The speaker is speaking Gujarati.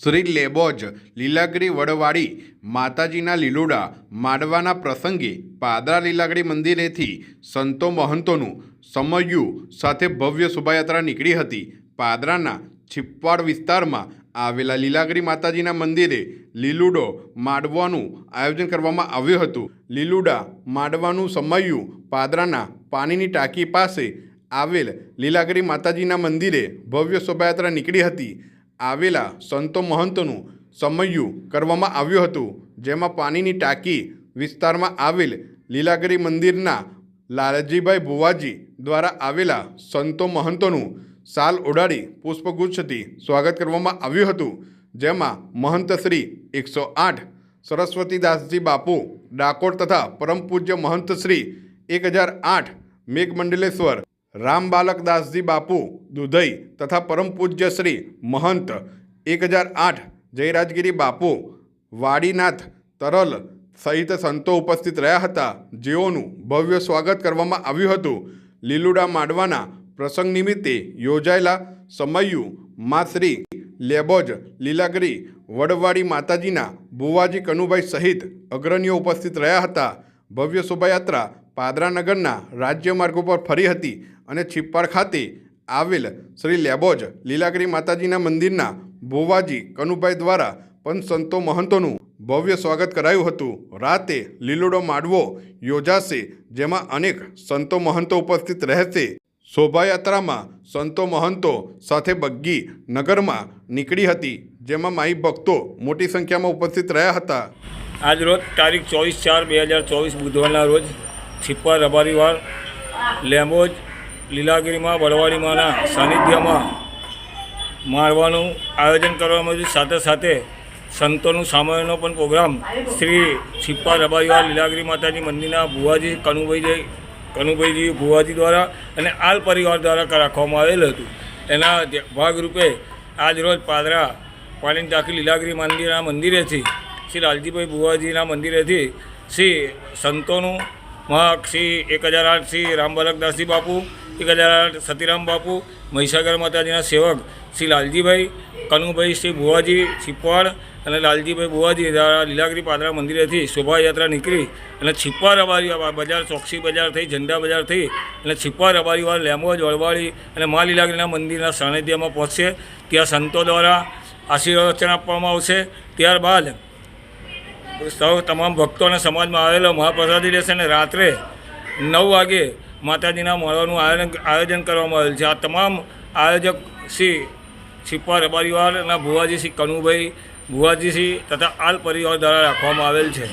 શ્રી લેબોજ લીલાગરી વડવાડી, માતાજીના લીલુડા, માંડવાના પ્રસંગે પાદરા લીલાગરી મંદિરેથી સંતો મહંતોનું સમયું સાથે ભવ્ય શોભાયાત્રા નીકળી હતી. પાદરાના છિપ્પાડ વિસ્તારમાં આવેલા લીલાગરી માતાજીના મંદિરે લીલુડો માંડવાનું આયોજન કરવામાં આવ્યું હતું. લીલુડા માંડવાનું સમયું પાદરાના પાણીની ટાંકી પાસે આવેલ લીલાગરી માતાજીના મંદિરે ભવ્ય શોભાયાત્રા નીકળી હતી. આવેલા સંતો મહંતોનું સમયું કરવામાં આવ્યું હતું, જેમાં પાણીની ટાંકી વિસ્તારમાં આવેલ લીલાગરી મંદિરના લાલજીભાઈ ભુવાજી દ્વારા આવેલા સંતો મહંતોનું સાલ ઓઢાડી પુષ્પગુચ્છથી સ્વાગત કરવામાં આવ્યું હતું, જેમાં મહંત શ્રી એકસો આઠ સરસ્વતીદાસજી બાપુ, ડાકોર તથા પરમ પૂજ્ય મહંત શ્રી એક હજાર આઠ, મેઘમંડલેશ્વર રામબાલકદાસજી બાપુ, દુધઈ તથા પરમ પૂજ્ય શ્રી મહંત એક હજાર આઠ, જયરાજગીરી બાપુ, વાડીનાથ, તરલ સહિત સંતો ઉપસ્થિત રહ્યા હતા. જેઓનું ભવ્ય સ્વાગત કરવામાં આવ્યું હતું. લીલુડા માંડવાના પ્રસંગ નિમિત્તે યોજાયેલા સમયું મા શ્રી લેબોજ, લીલાગરી, વડવાડી માતાજીના ભુવાજી કનુભાઈ સહિત અગ્રણીઓ ઉપસ્થિત રહ્યા હતા. ભવ્ય શોભાયાત્રા પાદરા નગરના રાજ્ય માર્ગ ઉપર ફરી હતી અને છિપ્પાડ ખાતે આવેલ શ્રી લેબોજ લીલાગરી માતાજીના મંદિરના ભુવાજી કનુભાઈ દ્વારા પણ સંતો મહંતોનું ભવ્ય સ્વાગત કરાયું હતું. રાતે લીલોડો માડવો યોજાશે, જેમાં અનેક સંતો મહંતો ઉપસ્થિત રહેશે. શોભાયાત્રામાં સંતો મહંતો સાથે બગ્ગી નગરમાં નીકળી હતી, જેમાં માઈ ભક્તો મોટી સંખ્યામાં ઉપસ્થિત રહ્યા હતા. આજ રોજ તારીખ ચોવીસ ચાર બે હજાર ચોવીસ બુધવારના રોજ છિપ્પા રબારીવાળ લેમ્બોજ, લીલાગીરીમાં બળવાડીમાંના સાનિધ્યમાં મારવાનું આયોજન કરવામાં આવ્યું. સાથે સાથે સંતોનું સામાયણનો પણ પ્રોગ્રામ શ્રી છિપ્પા રબારીવાળ લીલાગીરી માતાજી મંદિરના ભુવાજી, કનુભાઈજી કનુભાઈજી ભુવાજી દ્વારા અને આલ પરિવાર દ્વારા રાખવામાં આવેલ હતું. એના ભાગરૂપે આજ રોજ પાદરા પાણીની ટાંકી લીલાગીરી મંદિરના મંદિરેથી, શ્રી લાલજીભાઈ ભુવાજીના મંદિરેથી શ્રી સંતોનું મહાક શ્રી એક હજાર આઠ શ્રી રામબાલકદાસજી બાપુ એક હજાર આઠ સતીરામ બાપુ, મહીસાગર માતાજીના સેવક શ્રી લાલજીભાઈ, કનુભાઈ શ્રી ભુવાજી છીપવાડ અને લાલજીભાઈ ભુવાજી લીલાગીરી પાદરા મંદિરેથી શોભાયાત્રા નીકળી અને છીપવા રબારી બજાર, ચોકસી બજાર થઈ, ઝંડા બજાર થઈ અને છીપવા રબારીવાળ લેમોજ વળવાળી અને મા લીલાગીરીના મંદિરના સાનિધ્યમાં પહોંચશે. ત્યાં સંતો દ્વારા આશીર્વાદ વચન આપવામાં આવશે. ત્યારબાદ સૌ તમામ ભક્તો અને સમાજમાં આવેલો મહાપ્રસાદી લેશે અને રાત્રે નવ વાગે માતાજીના મળવાનું આયોજન આયોજન કરવામાં આવેલ છે. આ તમામ આયોજક શ્રી છીપ્પા રબારીવાળના ભુવાજી શ્રી કનુભાઈ ભુવાજી શ્રી તથા આલ પરિવાર દ્વારા રાખવામાં આવેલ છે.